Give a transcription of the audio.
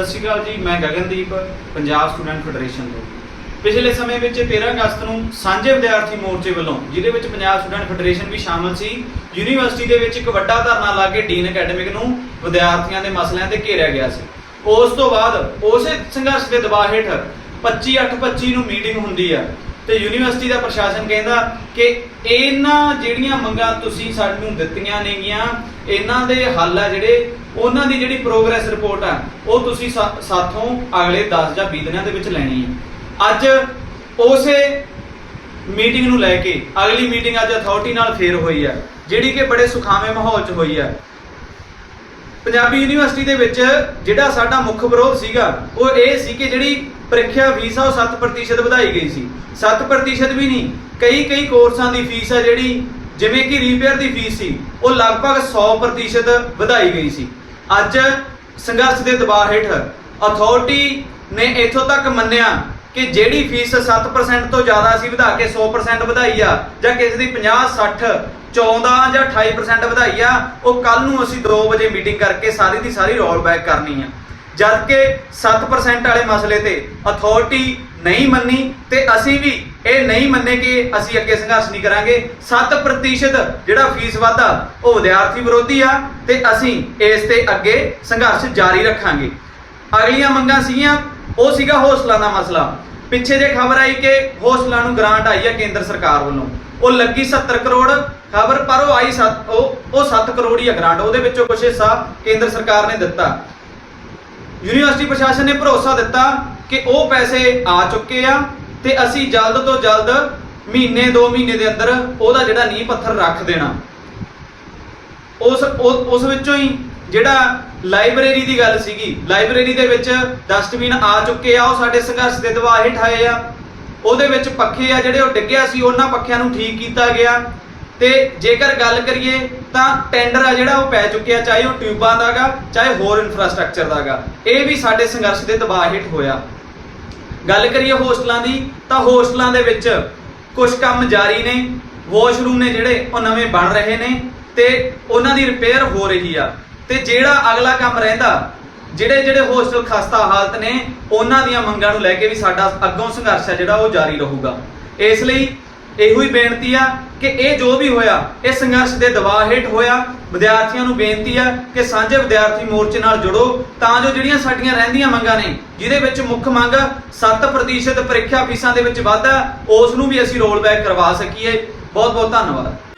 ਸਤਿ ਸ਼੍ਰੀ ਅਕਾਲ ਜੀ, ਮੈਂ ਗਗਨਦੀਪ, ਪੰਜਾਬ ਸਟੂਡੈਂਟ ਫੈਡਰੇਸ਼ਨ ਤੋਂ। ਪਿਛਲੇ ਸਮੇਂ ਵਿੱਚ 13 ਅਗਸਤ ਨੂੰ ਸਾਂਝੇ ਵਿਦਿਆਰਥੀ ਮੋਰਚੇ ਵੱਲੋਂ, ਜਿਹਦੇ ਵਿੱਚ ਪੰਜਾਬ ਸਟੂਡੈਂਟ ਫੈਡਰੇਸ਼ਨ ਵੀ ਸ਼ਾਮਲ ਸੀ, ਯੂਨੀਵਰਸਿਟੀ ਦੇ ਵਿੱਚ ਇੱਕ ਵੱਡਾ ਧਰਨਾ ਲਾ ਕੇ ਡੀਨ ਅਕੈਡਮਿਕ ਨੂੰ ਵਿਦਿਆਰਥੀਆਂ ਦੇ ਮਸਲਿਆਂ ਤੇ ਘੇਰਿਆ ਗਿਆ ਸੀ। ਉਸ ਤੋਂ ਬਾਅਦ ਉਸੇ ਸੰਘਰਸ਼ ਦੇ ਦਬਾਅ ਹੇਠ 25 8 25 ਨੂੰ ਮੀਟਿੰਗ ਹੁੰਦੀ ਆ। ਤੇ ਯੂਨੀਵਰਸਿਟੀ ਦਾ ਪ੍ਰਸ਼ਾਸਨ ਕਹਿੰਦਾ ਕਿ ਇਹਨਾਂ ਜਿਹੜੀਆਂ ਮੰਗਾਂ ਤੁਸੀਂ ਸਾਨੂੰ ਦਿੱਤੀਆਂ ਨੇਗੀਆਂ, ਇਹਨਾਂ ਦੇ ਹੱਲ ਆ ਜਿਹੜੇ, ਉਹਨਾਂ ਦੀ ਜਿਹੜੀ ਪ੍ਰੋਗਰੈਸ ਰਿਪੋਰਟ ਆ, ਉਹ ਤੁਸੀਂ ਸਾ- ਸਾਥੋਂ ਅਗਲੇ 10 ਜਾਂ 20 ਦਿਨਾਂ ਦੇ ਵਿੱਚ ਲੈਣੀ ਹੈ ਅੱਜ ਉਸੇ ਮੀਟਿੰਗ ਨੂੰ ਲੈ ਕੇ ਅਗਲੀ ਮੀਟਿੰਗ ਅੱਜ ਅਥਾਰਟੀ ਨਾਲ ਫੇਰ ਹੋਈ ਆ, ਜਿਹੜੀ ਕਿ ਬੜੇ ਸੁਖਾਵੇਂ ਮਾਹੌਲ 'ਚ ਹੋਈ ਆ। ਪੰਜਾਬੀ ਯੂਨੀਵਰਸਿਟੀ ਦੇ ਵਿੱਚ ਜਿਹੜਾ ਸਾਡਾ ਮੁੱਖ ਵਿਰੋਧ ਸੀਗਾ, ਉਹ ਇਹ ਸੀ ਕਿ ਜਿਹੜੀ ਪ੍ਰੀਖਿਆ ਫੀਸ ਆ, ਉਹ 7% ਵਧਾਈ ਗਈ ਸੀ। 7% ਵੀ ਨਹੀਂ, ਕਈ ਕਈ ਕੋਰਸਾਂ ਦੀ ਫੀਸ ਆ ਜਿਹੜੀ, ਜਿਵੇਂ ਕਿ ਰੀਪੇਅਰ ਦੀ ਫੀਸ ਸੀ, ਉਹ ਲਗਭਗ 100% ਵਧਾਈ ਗਈ ਸੀ। ਅੱਜ ਸੰਘਰਸ਼ ਦੇ ਦਬਾਅ ਹੇਠ ਅਥਾਰਟੀ ਨੇ ਇੱਥੋਂ ਤੱਕ ਮੰਨਿਆ ਕਿ ਜਿਹੜੀ ਫੀਸ 7% ਤੋਂ ਜ਼ਿਆਦਾ ਅਸੀਂ ਵਧਾ ਕੇ 100% ਵਧਾਈ ਆ, ਜਾਂ ਕਿਸੇ ਦੀ 50 60 14 ਜਾਂ 28% ਵਧਾਈ ਆ, ਉਹ ਕੱਲ ਨੂੰ ਅਸੀਂ 2 ਵਜੇ ਮੀਟਿੰਗ ਕਰਕੇ ਸਾਰੀ ਦੀ ਸਾਰੀ ਰੋਲ ਬੈਕ ਕਰਨੀ ਆ। ਜਦ ਕਿ 7% ਵਾਲੇ ਮਸਲੇ ਤੇ ਅਥਾਰਟੀ ਨਹੀਂ ਮੰਨੀ ਤੇ ਅਸੀਂ ਵੀ ਇਹ ਨਹੀਂ ਮੰਨੇ ਕਿ ਅਸੀਂ ਅੱਗੇ ਸੰਘਰਸ਼ ਨਹੀਂ ਕਰਾਂਗੇ 7% ਜਿਹੜਾ ਫੀਸ ਵਾਧਾ ਉਹ ਵਿਦਿਆਰਥੀ ਵਿਰੋਧੀ ਆ ਤੇ ਅਸੀਂ ਇਸ ਤੇ ਅੱਗੇ ਸੰਘਰਸ਼ ਜਾਰੀ ਰੱਖਾਂਗੇ। ਅਗਲੀਆਂ ਮੰਗਾਂ ਸੀਗੀਆਂ, ਉਹ ਸੀਗਾ ਹੋਸਟਲਾਂ ਦਾ ਮਸਲਾ। ਪਿੱਛੇ ਜੇ ਖਬਰ ਆਈ ਕਿ ਹੋਸਟਲਾਂ ਨੂੰ ਗ੍ਰਾਂਟ ਆਈ ਹੈ ਕੇਂਦਰ ਸਰਕਾਰ ਵੱਲੋਂ। ਉਹ ਲੱਗੀ 70 ਕਰੋੜ, ਖਬਰ ਪਰ ਉਹ ਆਈ 7 ਉਹ ਉਹ 7 ਕਰੋੜ ਹੀ ਹੈ ਗ੍ਰਾਂਟ, ਉਹਦੇ ਵਿੱਚੋਂ ਕੁਝ ਹਿੱਸਾ ਕੇਂਦਰ ਸਰਕਾਰ ਨੇ ਦਿੱਤਾ। ਯੂਨੀਵਰਸਿਟੀ ਪ੍ਰਸ਼ਾਸਨ ਨੇ ਭਰੋਸਾ ਦਿੱਤਾ ਕਿ ਉਹ ਪੈਸੇ ਆ ਚੁੱਕੇ ਆ ਤੇ ਅਸੀਂ ਜਲਦ ਤੋਂ ਜਲਦ ਮਹੀਨੇ 2 ਮਹੀਨੇ ਦੇ ਅੰਦਰ ਉਹਦਾ ਜਿਹੜਾ ਨੀਂਹ ਪੱਥਰ ਰੱਖ ਦੇਣਾ। ਉਸ ਉਸ ਵਿੱਚੋਂ ਹੀ ਜਿਹੜਾ ਲਾਇਬ੍ਰੇਰੀ ਦੀ ਗੱਲ ਸੀਗੀ, ਲਾਇਬ੍ਰੇਰੀ ਦੇ ਵਿੱਚ ਡਸਟਬਿਨ ਆ ਚੁੱਕੇ ਆ, ਉਹ ਸਾਡੇ ਸੰਘਰਸ਼ ਦੇ ਦਬਾਅ ਹੇਠ ਆਏ ਆ। ਉਹਦੇ ਵਿੱਚ ਪੱਖੇ ਆ ਜਿਹੜੇ ਉਹ ਡਿੱਗਿਆ ਸੀ, ਉਹਨਾਂ ਪੱਖਿਆਂ ਨੂੰ ਠੀਕ ਕੀਤਾ ਗਿਆ। ਤੇ ਜੇਕਰ ਗੱਲ ਕਰੀਏ ਤਾਂ ਟੈਂਡਰ ਆ ਜਿਹੜਾ ਉਹ ਪੈ ਚੁੱਕਿਆ, ਚਾਹੇ ਉਹ ਟਿਊਬਾਂ ਦਾਗਾ ਚਾਹੇ ਹੋਰ ਇਨਫਰਾਸਟ੍ਰਕਚਰ ਦਾਗਾ ਇਹ ਵੀ ਸਾਡੇ ਸੰਘਰਸ਼ ਦੇ ਦਬਾਅ ਹੇਠ ਹੋਇਆ। ਗੱਲ ਕਰੀਏ ਹੋਸਟਲਾਂ ਦੀ, ਤਾਂ ਹੋਸਟਲਾਂ ਦੇ ਵਿੱਚ ਕੁਝ ਕੰਮ ਜਾਰੀ ਨੇ ਵਾਸ਼ਰੂਮ ਨੇ ਜਿਹੜੇ, ਉਹ ਨਵੇਂ ਬਣ ਰਹੇ ਨੇ ਤੇ ਉਹਨਾਂ ਦੀ ਰਿਪੇਅਰ ਹੋ ਰਹੀ ਆ। ਤੇ ਜਿਹੜਾ ਅਗਲਾ ਕੰਮ ਰਹਿੰਦਾ, ਜਿਹੜੇ ਜਿਹੜੇ ਹੋਸਟਲ ਖਸਤਾ ਹਾਲਤ ਨੇ, ਉਹਨਾਂ ਦੀਆਂ ਮੰਗਾਂ ਨੂੰ ਲੈ ਕੇ ਵੀ ਸਾਡਾ ਅੱਗੋਂ ਸੰਘਰਸ਼ ਆ ਜਿਹੜਾ ਉਹ ਜਾਰੀ ਰਹੂਗਾ। ਇਸ ਲਈ ਇਹੋ ਹੀ ਬੇਨਤੀ ਆ ਕਿ ਇਹ ਜੋ ਵੀ ਹੋਇਆ, ਇਹ ਸੰਘਰਸ਼ ਦੇ ਦਬਾਅ ਹੇਠ ਹੋਇਆ। ਵਿਦਿਆਰਥੀਆਂ ਨੂੰ ਬੇਨਤੀ ਆ ਕਿ ਸਾਂਝੇ ਵਿਦਿਆਰਥੀ ਮੋਰਚੇ ਨਾਲ ਜੁੜੋ, ਤਾਂ ਜੋ ਜਿਹੜੀਆਂ ਸਾਡੀਆਂ ਰਹਿੰਦੀਆਂ ਮੰਗਾਂ ਨੇ, ਜਿਹਦੇ ਵਿੱਚ ਮੁੱਖ ਮੰਗ 7% ਪ੍ਰੀਖਿਆ ਫੀਸਾਂ ਦੇ ਵਿੱਚ ਵਾਧਾ ਉਸ ਨੂੰ ਵੀ ਅਸੀਂ ਰੋਲ ਬੈਕ ਕਰਵਾ ਸਕੀਏ। ਬਹੁਤ ਬਹੁਤ ਧੰਨਵਾਦ।